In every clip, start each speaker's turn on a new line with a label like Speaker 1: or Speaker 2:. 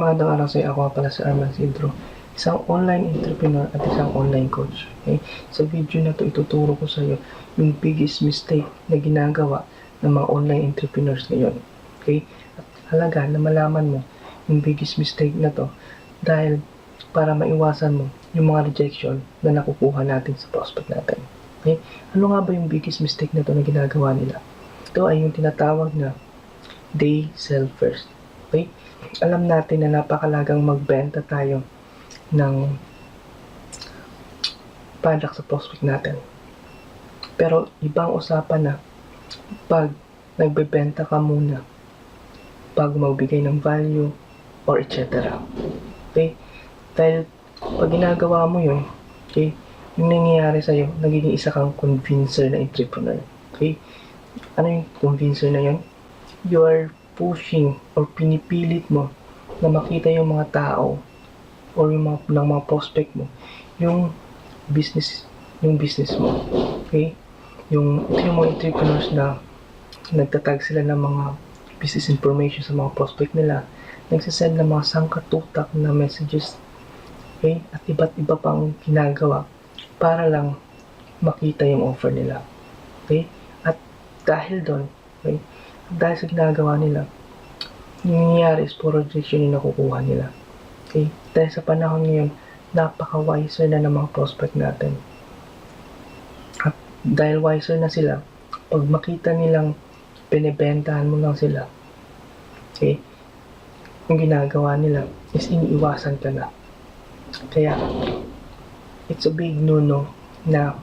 Speaker 1: magandang araw sa iyo. Ako pala si Arman Sidro, isang online entrepreneur at isang online coach. Okay? Sa video na to ituturo ko sa iyo yung biggest mistake na ginagawa ng mga online entrepreneurs ngayon. Okay? At halaga na malaman mo yung biggest mistake na to dahil para maiwasan mo yung mga rejection na nakukuha natin sa prospect natin. Okay? Ano nga ba yung biggest mistake na to na ginagawa nila? Ito ay yung tinatawag na they sell first. Okay? Alam natin na napakalagang magbenta tayo ng product sa prospect natin. Pero ibang usapan na pag nagbebenta ka muna bago magbigay ng value or etc. Okay? Dahil pag ginagawa mo yun, okay, yung nangyayari sa'yo, nagiging isa kang convincer na entrepreneur. Okay? Ano yung convincer na yun? You are pushing or pinipilit mo na makita yung mga tao or yung mga, ng mga prospect mo yung business yung business mo. Okay? Yung, yung mga entrepreneurs na nagtatag sila ng mga business information sa mga prospect nila. Nagsasend ng mga sangkatutak na messages. Okay? At iba't iba pang ginagawa para lang makita yung offer nila. Okay? At dahil doon, okay? Dahil sa ginagawa nila, yung nangyayari is puro rejection yung nakukuha nila. Okay? Dahil sa panahon ngayon, napaka-wiser na ng mga prospect natin. At dahil wiser na sila, pag makita nilang binibentahan mo lang sila, okay, yung ginagawa nila is iniiwasan ka na. Kaya, it's a big no-no na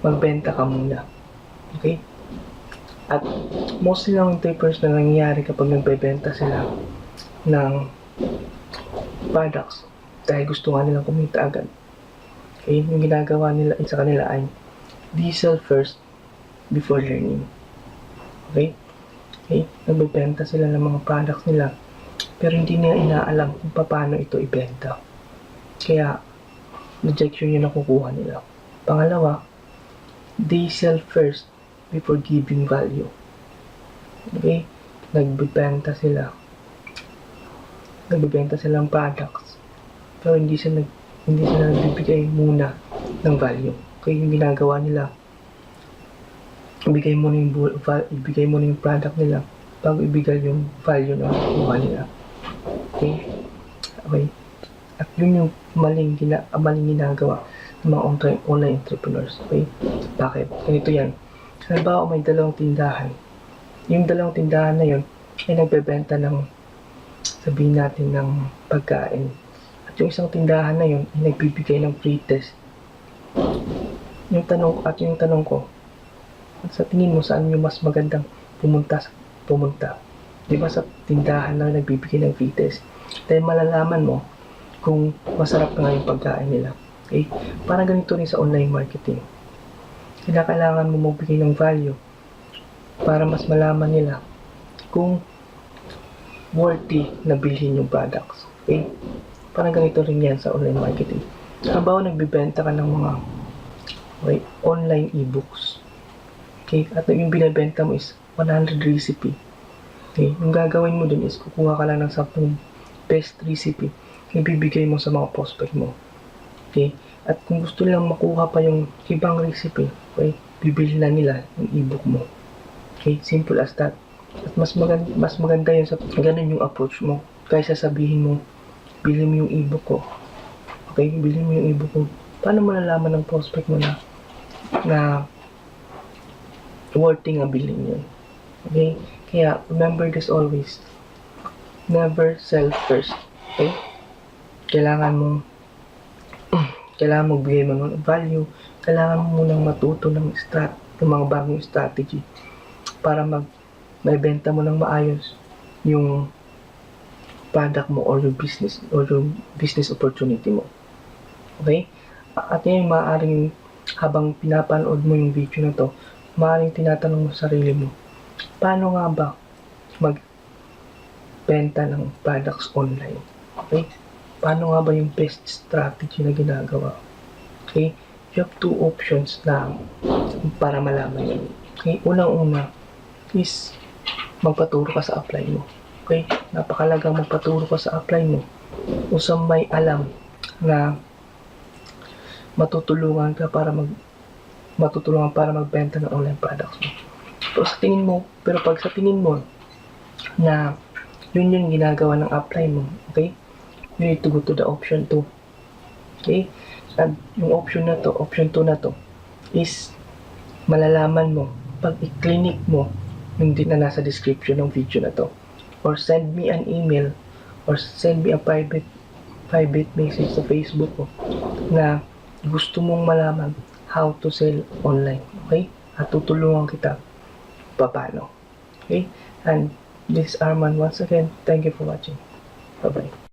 Speaker 1: magbenta ka muna. Okay? At mostly lang tapers na nangyayari kapag nagbebenta sila ng products dahil gusto nga nilang kumita agad. Okay, yung ginagawa nila sa kanila ay diesel first before learning. Okay? Okay, nagbebenta sila ng mga products nila pero hindi nila inaalam kung paano ito ibenta. Kaya, rejection yung nakukuha nila. Pangalawa, they sell first before giving value. Okay? Nagbebenta sila. Nagbebenta sila ng products. Pero hindi sila nag hindi sila nagbibigay muna ng value. Okay, yung ginagawa nila, ibigay mo na yung, ibigay mo na yung product nila bago ibigay yung value na nakuha nila. Okay? Okay. At yun yung maling, gina, maling ginagawa ng mga online entrepreneurs. Okay? Bakit? Ganito yan. Halimbawa, may dalawang tindahan. Yung dalawang tindahan na yun ay nagbebenta ng sabihin natin ng pagkain. At yung isang tindahan na yun ay nagbibigay ng free test. Yung tanong at yung tanong ko, sa tingin mo saan yung mas magandang pumunta pumunta? Di ba sa tindahan lang nagbibigay ng free test? Dahil malalaman mo kung masarap nga yung pagkain nila. Okay? Parang ganito rin sa online marketing. Kailangan mo magbigay ng value para mas malaman nila kung worthy na bilhin yung products. Okay? Parang ganito rin yan sa online marketing. Halimbawa, nagbibenta ka ng mga okay, online e-books. Okay? At yung binibenta mo is 100 recipe. Okay? Yung gagawin mo dun is kukuha ka lang ng 10 best recipe na ibibigay mo sa mga prospect mo. Okay? At kung gusto nilang makuha pa yung ibang recipe, okay, bibili na nila yung e-book mo. Okay? Simple as that. At mas maganda, mas maganda yun sa ganun yung approach mo. Kaysa sabihin mo, bili mo yung e-book ko. Okay? Bili mo yung e-book ko. Paano malalaman ng prospect mo na na worthy nga bilhin yun? Okay? Kaya, remember this always. Never sell first. Okay? Kailangan mong kailangan mo bigay mo ng value, kailangan mo munang matuto ng strat, ng mga bagong strategy para mag maibenta mo ng maayos yung product mo or yung business or yung business opportunity mo. Okay? At yung maaaring habang pinapanood mo yung video na to, maaaring tinatanong mo sa sarili mo, paano nga ba magbenta ng products online? Okay? Paano nga ba yung best strategy na ginagawa? Okay? You have two options na para malaman yun. Okay? Unang-una is magpaturo ka sa apply mo. Okay? Napakalagang magpaturo ka sa apply mo o sa may alam na matutulungan ka para mag matutulungan para magbenta ng online products mo. Pero sa tingin mo, pero pag sa tingin mo na yun yung ginagawa ng upline mo, okay? You need to go to the option 2. Okay? At yung option na to, option 2 na to, is malalaman mo pag i-clinic mo yung din na nasa description ng video na to. Or send me an email or send me a private private message sa Facebook ko na gusto mong malaman how to sell online. Okay? At tutulungan kita paano. Okay? And this is Arman once again. Thank you for watching. Bye-bye.